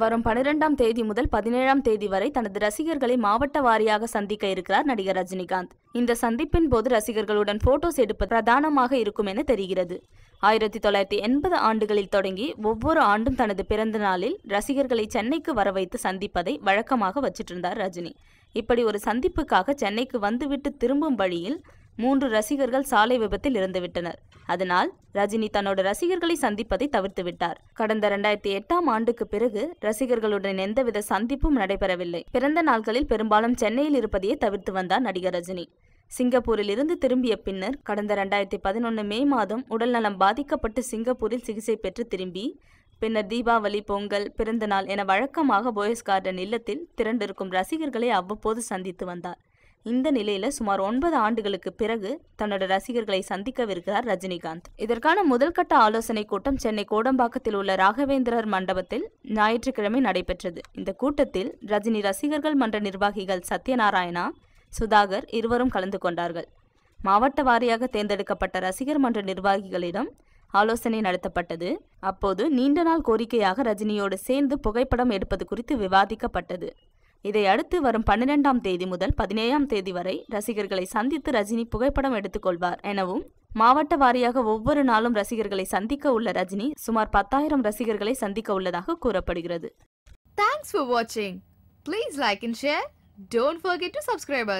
வரும் பனிரெண்டாம் தேதி முதல் பதினேழாம் தேதி வரை தனது ரசிகர்களை மாவட்ட வாரியாக சந்திக்க இருக்கிறார் நடிகர் ரஜினிகாந்த். இந்த சந்திப்பின் போது ரசிகர்களுடன் போட்டோஸ் எடுப்பது பிரதானமாக இருக்கும் என தெரிகிறது. ஆயிரத்தி தொள்ளாயிரத்தி எண்பது ஆண்டுகளில் தொடங்கி ஒவ்வொரு ஆண்டும் தனது பிறந்த நாளில் ரசிகர்களை சென்னைக்கு வரவைத்து சந்திப்பதை வழக்கமாக வச்சிட்டு இருந்தார் ரஜினி. இப்படி ஒரு சந்திப்புக்காக சென்னைக்கு வந்துவிட்டு திரும்பும் வழியில் மூன்று ரசிகர்கள் சாலை விபத்தில் இறந்துவிட்டனர். அதனால் ரஜினி தன்னோட ரசிகர்களை சந்திப்பதை தவிர்த்துவிட்டார் கடந்த இரண்டாயிரத்தி எட்டாம் ஆண்டுக்கு பிறகு ரசிகர்களுடன் எந்தவித சந்திப்பும் நடைபெறவில்லை. பிறந்த நாட்களில் பெரும்பாலும் சென்னையில் இருப்பதையே தவிர்த்து வந்தார் நடிகர் ரஜினி. சிங்கப்பூரில் இருந்து திரும்பிய பின்னர் கடந்த இரண்டாயிரத்தி பதினொன்று மே மாதம் உடல்நலம் பாதிக்கப்பட்டு சிங்கப்பூரில் சிகிச்சை பெற்று திரும்பி பின்னர் தீபாவளி பொங்கல் பிறந்தநாள் என வழக்கமாக போயஸ் கார்டன் இல்லத்தில் திரண்டிருக்கும் ரசிகர்களை அவ்வப்போது சந்தித்து வந்தார். இந்த நிலையில சுமார் ஒன்பது ஆண்டுகளுக்கு பிறகு தன்னோட ரசிகர்களை சந்திக்கவிருக்கிறார் ரஜினிகாந்த். இதற்கான முதல்கட்ட ஆலோசனை கூட்டம் சென்னை கோடம்பாக்கத்தில் உள்ள ராகவேந்திரர் மண்டபத்தில் ஞாயிற்றுக்கிழமை நடைபெற்றது. இந்த கூட்டத்தில் ரஜினி ரசிகர்கள் மன்ற நிர்வாகிகள் சத்யநாராயணா சுதாகர் இருவரும் கலந்து கொண்டார்கள். மாவட்ட வாரியாக தேர்ந்தெடுக்கப்பட்ட ரசிகர் மன்ற நிர்வாகிகளிடம் ஆலோசனை நடத்தப்பட்டது. அப்போது நீண்ட நாள் கோரிக்கையாக ரஜினியோடு சேர்ந்து புகைப்படம் எடுப்பது குறித்து விவாதிக்கப்பட்டது. இதையடுத்து வரும் பன்னிரெண்டாம் தேதி முதல் பதினேழாம் தேதி வரை ரசிகர்களை சந்தித்து ரஜினி புகைப்படம் எடுத்துக்கொள்வார் எனவும் மாவட்ட வாரியாக ஒவ்வொரு நாளும் ரசிகர்களை சந்திக்க உள்ள ரஜினி சுமார் பத்தாயிரம் ரசிகர்களை சந்திக்க உள்ளதாக கூறப்படுகிறது. தேங்க்ஸ் for வாட்சிங் please like and share don't forget to subscribe.